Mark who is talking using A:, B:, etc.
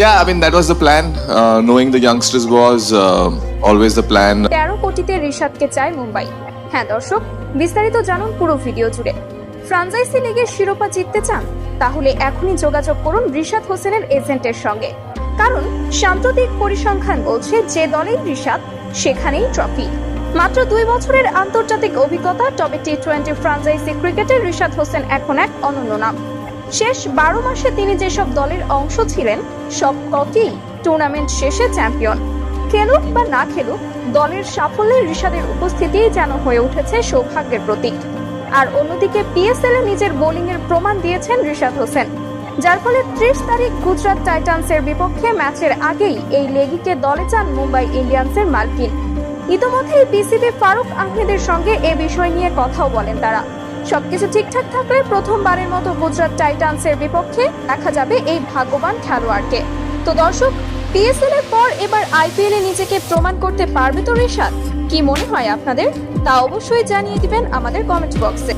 A: Yeah, I mean, that was the plan. Uh, knowing the youngsters was uh, always the plan.
B: তেরো কোটিতে রিশাদকে চায় মুম্বাই। হ্যাঁ দর্শক বিস্তারিত জানুন পুরো ভিডিও জুড়ে। ফ্রাঞ্চাইজি লিগের শিরোপা জিততে চান তাহলে এখনই যোগাযোগ করুন রিশাদ হোসেনের এজেন্টের সঙ্গে। কারণ সাম্প্রতিক পরিসংখ্যান বলছে যে দলেই রিশাদ সেখানেই ট্রফি। মাত্র দুই বছরের আন্তর্জাতিক অভিজ্ঞতা তবে টি টোয়েন্টি ফ্রাঞ্চাইজি ক্রিকেটে রিশাদ হোসেন এখন এক অনন্য নাম। শেষ বারো মাসে তিনি যেসব দলের অংশ ছিলেন, সব কটিই টুর্নামেন্ট শেষে চ্যাম্পিয়ন খেলুক বা না খেলুক, দলের সাফল্যে ঋষাদের উপস্থিতি যেন হয়ে উঠেছে সৌভাগ্যের প্রতীক। আর অন্যদিকে পিএসএল এ নিজের বোলিং এর প্রমাণ দিয়েছেন ঋষাদ হোসেন। যার ফলে ত্রিশ তারিখ গুজরাট টাইটান্সের বিপক্ষে ম্যাচের আগেই এই লেগিকে দলে চান মুম্বাই ইন্ডিয়ান্সের মার্কিন। ইতোমধ্যেই বিসিবি ফারুক আহমেদের সঙ্গে এ বিষয় নিয়ে কথাও বলেন তারা। সবকিছু ঠিকঠাক থাকলে প্রথমবারের মতো গুজরাট টাইটান্সের বিপক্ষে দেখা যাবে এই ভাগ্যবান খেলোয়াড়কে। তো দর্শক, পিএসএল এর পর এবার আইপিএল এ নিজেকে প্রমাণ করতে পারবে তো রেশাদ? কি মনে হয় আপনাদের? তা অবশ্যই জানিয়ে দিবেন আমাদের কমেন্ট বক্সে।